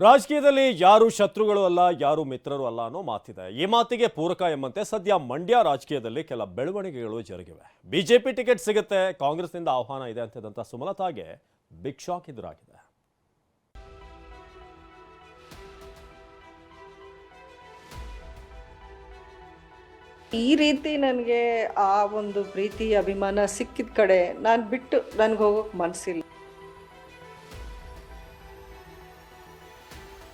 ರಾಜಕೀಯದಲ್ಲಿ ಯಾರು ಶತ್ರುಗಳು ಅಲ್ಲ, ಯಾರು ಮಿತ್ರರು ಅಲ್ಲ ಅನ್ನೋ ಮಾತಿದೆ. ಈ ಮಾತಿಗೆ ಪೂರಕ ಎಂಬಂತೆ ಸದ್ಯ ಮಂಡ್ಯ ರಾಜಕೀಯದಲ್ಲಿ ಕೆಲ ಬೆಳವಣಿಗೆಗಳು ಜರುಗಿವೆ. ಬಿಜೆಪಿ ಟಿಕೆಟ್ ಸಿಗುತ್ತೆ, ಕಾಂಗ್ರೆಸ್ನಿಂದ ಆಹ್ವಾನ ಇದೆ ಅಂತಿದ್ದಂಥ ಸುಮಲತಾಗೆ ಬಿಗ್ ಶಾಕ್ ಎದುರಾಗಿದೆ. ಈ ರೀತಿ ನನಗೆ ಆ ಒಂದು ಪ್ರೀತಿ, ಅಭಿಮಾನ ಸಿಕ್ಕಿದ ಕಡೆ ನಾನು ಬಿಟ್ಟು ನನಗೆ ಹೋಗೋಕೆ ಮನಸ್ಸಿಲ್ಲ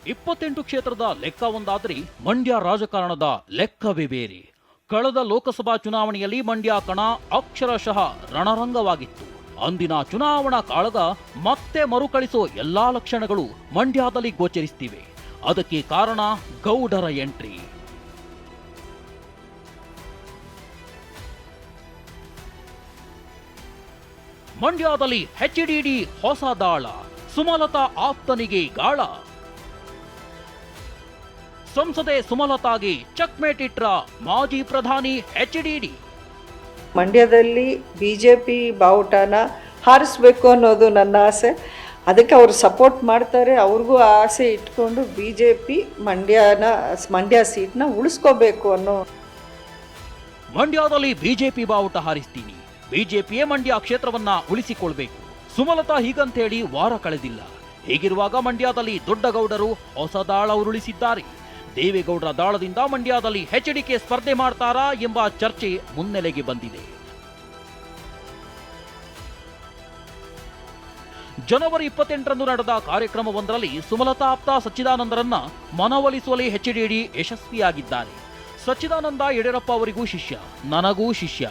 ಇಪ್ಪತ್ತೆಂಟು ಕ್ಷೇತ್ರದ ಲೆಕ್ಕ ಒಂದಾದ್ರಿ ಮಂಡ್ಯ ರಾಜಕಾರಣದ ಲೆಕ್ಕವೇ ಬೇರೆ. ಕಳೆದ ಲೋಕಸಭಾ ಚುನಾವಣೆಯಲ್ಲಿ ಮಂಡ್ಯ ಕಣ ಅಕ್ಷರಶಃ ರಣರಂಗವಾಗಿತ್ತು. ಅಂದಿನ ಚುನಾವಣಾ ಕಾಳಗ ಮತ್ತೆ ಮರುಕಳಿಸೋ ಎಲ್ಲಾ ಲಕ್ಷಣಗಳು ಮಂಡ್ಯದಲ್ಲಿ ಗೋಚರಿಸ್ತಿವೆ. ಅದಕ್ಕೆ ಕಾರಣ ಗೌಡರ ಎಂಟ್ರಿ. ಮಂಡ್ಯದಲ್ಲಿ ಎಚ್ಡಿಡಿ ಹೊಸ ದಾಳ ಸುಮಲತಾ ಆಪ್ತನಿಗೆ ಗಾಳ. ಸಂಸದೆ ಸುಮಲತಾಗೆ ಚಕ್ಮೇಟ್ ಇಟ್ರ ಮಾಜಿ ಪ್ರಧಾನಿ ಎಚ್ ಡಿ ಮಂಡ್ಯದಲ್ಲಿ ಬಿ ಜೆ ಪಿ ಬಾವುಟನ ಹಾರಿಸ್ಬೇಕು ಅನ್ನೋದು ನನ್ನ ಆಸೆ. ಅದಕ್ಕೆ ಅವರು ಸಪೋರ್ಟ್ ಮಾಡ್ತಾರೆ ಅವ್ರಿಗೂ ಆಸೆ ಇಟ್ಕೊಂಡು ಬಿ ಜೆ ಪಿ ಮಂಡ್ಯನ ಮಂಡ್ಯ ಸೀಟ್ನ ಉಳಿಸ್ಕೋಬೇಕು ಅನ್ನೋ ಮಂಡ್ಯದಲ್ಲಿ ಬಿಜೆಪಿ ಬಾವುಟ ಹಾರಿಸ್ತೀನಿ. ಬಿಜೆಪಿಯೇ ಮಂಡ್ಯ ಕ್ಷೇತ್ರವನ್ನ ಉಳಿಸಿಕೊಳ್ಬೇಕು. ಸುಮಲತಾ ಹೀಗಂತೇಳಿ ವಾರ ಕಳೆದಿಲ್ಲ. ಹೀಗಿರುವಾಗ ಮಂಡ್ಯದಲ್ಲಿ ದೊಡ್ಡ ಗೌಡರು ಹೊಸ ದಾಳ ಉರುಳಿಸಿದ್ದಾರೆ ದೇವೇಗೌಡರ ದಾಳದಿಂದ ಮಂಡ್ಯದಲ್ಲಿ ಎಚ್ಡಿಕೆ ಸ್ಪರ್ಧೆ ಮಾಡ್ತಾರಾ ಎಂಬ ಚರ್ಚೆ ಮುನ್ನೆಲೆಗೆ ಬಂದಿದೆ. ಜನವರಿ ಇಪ್ಪತ್ತೆಂಟರಂದು ನಡೆದ ಕಾರ್ಯಕ್ರಮವೊಂದರಲ್ಲಿ ಸುಮಲತಾ ಆಪ್ತ ಸಚ್ಚಿದಾನಂದರನ್ನ ಮನವೊಲಿಸುವಲ್ಲಿ ಹೆಚ್ಡಿಡಿ ಯಶಸ್ವಿಯಾಗಿದ್ದಾರೆ. ಸಚ್ಚಿದಾನಂದ ಯಡಿಯೂರಪ್ಪ ಅವರಿಗೂ ಶಿಷ್ಯ, ನನಗೂ ಶಿಷ್ಯ.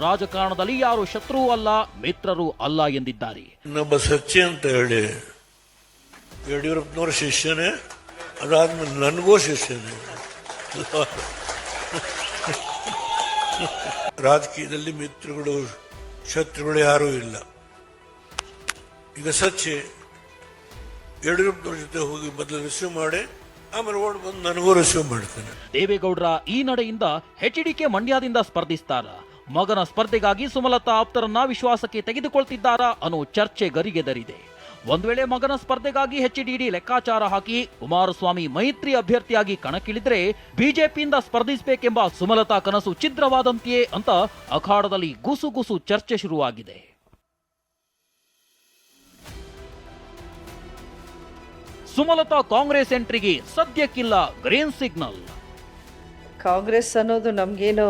ರಾಜಕಾರಣದಲ್ಲಿ ಯಾರು ಶತ್ರು ಅಲ್ಲ, ಮಿತ್ರರು ಅಲ್ಲ ಎಂದಿದ್ದಾರೆ. ನಮ್ಮ ಸಚ್ಚಿ ಅಂತ ಹೇಳಿ ಯಡಿಯೂರಪ್ಪನವ್ರ ಶಿಷ್ಯನೇ ಅದಾದ್ಮೇಲೆ ನನಗೂ ಶಿಷ್ಯನೇ ರಾಜಕೀಯದಲ್ಲಿ ಮಿತ್ರಗಳು, ಶತ್ರುಗಳು ಯಾರೂ ಇಲ್ಲ. ಈಗ ಸಚ್ಚೆ ಯಡಿಯೂರಪ್ಪನವ್ರ ಜೊತೆ ಹೋಗಿ ಮೊದಲು ರಿಸೀವ್ ಮಾಡಿ, ಆಮೇಲೆ ಓಡ್ ಬಂದು ನನಗೂ ರಿಸೀವ್ ಮಾಡ್ತಾನೆ. ದೇವೇಗೌಡರ ಈ ನಡೆಯಿಂದ ಎಚ್ಡಿಕೆ ಮಂಡ್ಯದಿಂದ ಸ್ಪರ್ಧಿಸ್ತಾರ. ಮಗನ ಸ್ಪರ್ಧೆಗಾಗಿ ಸುಮಲತಾ ಆಪ್ತರನ್ನ ವಿಶ್ವಾಸಕ್ಕೆ ತೆಗೆದುಕೊಳ್ತಿದ್ದಾರಾ ಅನ್ನೋ ಚರ್ಚೆ ಗರಿಗೆದರಿದೆ. ಒಂದ್ ವೇಳೆ ಮಗನ ಸ್ಪರ್ಧೆಗಾಗಿ ಎಚ್ಡಿಡಿ ಲೆಕ್ಕಾಚಾರ ಹಾಕಿ ಕುಮಾರಸ್ವಾಮಿ ಮೈತ್ರಿ ಅಭ್ಯರ್ಥಿಯಾಗಿ ಕಣಕ್ಕಿಳಿದ್ರೆ ಬಿಜೆಪಿಯಿಂದ ಸ್ಪರ್ಧಿಸಬೇಕೆಂಬ ಸುಮಲತಾ ಕನಸು ಛಿದ್ರವಾದಂತೆಯೇ ಅಂತ ಅಖಾಡದಲ್ಲಿ ಗುಸುಗುಸು ಚರ್ಚೆ ಶುರುವಾಗಿದೆ. ಸುಮಲತಾ ಕಾಂಗ್ರೆಸ್ ಎಂಟ್ರಿಗೆ ಸದ್ಯಕ್ಕಿಲ್ಲ ಗ್ರೀನ್ ಸಿಗ್ನಲ್. ಕಾಂಗ್ರೆಸ್ ಅನ್ನೋದು ನಮಗೇನು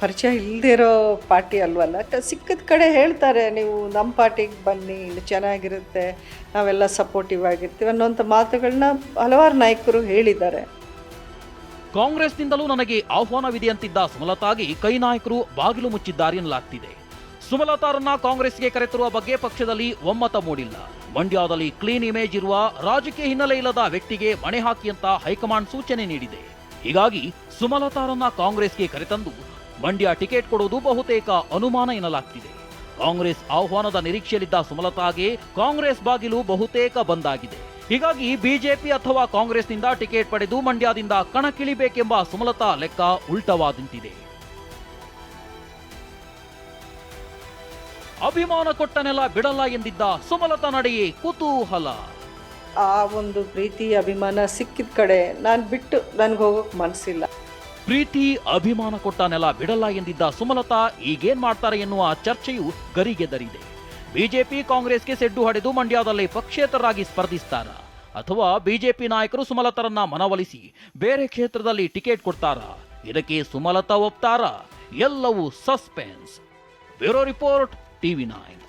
ಪರಿಚಯ ಇಲ್ಲದೇ ಇರೋ ಪಾರ್ಟಿ ಅಲ್ವಲ್ಲ? ಸಿಕ್ಕದ ಕಡೆ ಹೇಳ್ತಾರೆ, ನೀವು ನಮ್ಮ ಪಾರ್ಟಿಗೆ ಬನ್ನಿ ಇಲ್ಲಿ ಚೆನ್ನಾಗಿರುತ್ತೆ, ನಾವೆಲ್ಲ ಸಪೋರ್ಟಿವ್ ಆಗಿರ್ತೀವಿ ಅನ್ನೋಂಥ ಮಾತುಗಳನ್ನ ಹಲವಾರು ನಾಯಕರು ಹೇಳಿದ್ದಾರೆ. ಕಾಂಗ್ರೆಸ್ನಿಂದಲೂ ನನಗೆ ಆಹ್ವಾನವಿದೆ ಅಂತಿದ್ದ ಸುಮಲತಾಗೆ ಕೈ ನಾಯಕರು ಬಾಗಿಲು ಮುಚ್ಚಿದ್ದಾರೆ ಎನ್ನಲಾಗ್ತಿದೆ ಸುಮಲತಾರನ್ನ ಕಾಂಗ್ರೆಸ್ಗೆ ಕರೆತರುವ ಬಗ್ಗೆ ಪಕ್ಷದಲ್ಲಿ ಒಮ್ಮತ ಮೂಡಿಲ್ಲ. ಮಂಡ್ಯದಲ್ಲಿ ಕ್ಲೀನ್ ಇಮೇಜ್ ಇರುವ ರಾಜಕೀಯ ಹಿನ್ನೆಲೆ ಇಲ್ಲದ ವ್ಯಕ್ತಿಗೆ ಮಣೆ ಹಾಕಿ ಅಂತ ಹೈಕಮಾಂಡ್ ಸೂಚನೆ ನೀಡಿದೆ. ಹೀಗಾಗಿ ಸುಮಲತಾರನ್ನ ಕಾಂಗ್ರೆಸ್ಗೆ ಕರೆತಂದು ಮಂಡ್ಯ ಟಿಕೆಟ್ ಕೊಡುವುದು ಬಹುತೇಕ ಅನುಮಾನ ಎನ್ನಲಾಗ್ತಿದೆ. ಕಾಂಗ್ರೆಸ್ ಆಹ್ವಾನದ ನಿರೀಕ್ಷೆಯಲ್ಲಿದ್ದ ಸುಮಲತಾಗೆ ಕಾಂಗ್ರೆಸ್ ಬಾಗಿಲು ಬಹುತೇಕ ಬಂದಾಗಿದೆ ಹೀಗಾಗಿ ಬಿಜೆಪಿ ಅಥವಾ ಕಾಂಗ್ರೆಸ್ನಿಂದ ಟಿಕೆಟ್ ಪಡೆದು ಮಂಡ್ಯದಿಂದ ಕಣಕ್ಕಿಳಿಬೇಕೆಂಬ ಸುಮಲತಾ ಲೆಕ್ಕ ಉಲ್ಟವಾದಂತಿದೆ ಅಭಿಮಾನ ಕೊಟ್ಟನೆಲ್ಲ ನೆಲ ಬಿಡಲ್ಲ ಎಂದಿದ್ದ ಸುಮಲತಾ ನಡೆಯೇ ಕುತೂಹಲ. ಆ ಒಂದು ಪ್ರೀತಿ, ಅಭಿಮಾನ ಸಿಕ್ಕಿದ ಕಡೆ ನಾನು ಬಿಟ್ಟು ನನಗೆ ಹೋಗೋಕೆ ಮನಸ್ಸಿಲ್ಲ ಪ್ರೀತಿ, ಅಭಿಮಾನ ಕೊಟ್ಟನೆಲ್ಲ ನೆಲ ಬಿಡಲ್ಲ ಎಂದಿದ್ದ ಸುಮಲತಾ ಈಗೇನ್ ಮಾಡ್ತಾರೆ ಎನ್ನುವ ಚರ್ಚೆಯು ಗರಿಗೆದರಿದೆ. ಬಿಜೆಪಿ ಕಾಂಗ್ರೆಸ್ಗೆ ಸೆಡ್ಡು ಹೊಡೆದು ಮಂಡ್ಯದಲ್ಲಿ ಪಕ್ಷೇತರರಾಗಿ ಸ್ಪರ್ಧಿಸ್ತಾರ? ಅಥವಾ ಬಿಜೆಪಿ ನಾಯಕರು ಸುಮಲತರನ್ನ ಮನವೊಲಿಸಿ ಬೇರೆ ಕ್ಷೇತ್ರದಲ್ಲಿ ಟಿಕೆಟ್ ಕೊಡ್ತಾರ? ಇದಕ್ಕೆ ಸುಮಲತಾ ಒಪ್ತಾರ? ಎಲ್ಲವೂ suspense. Bureau report, TV nine.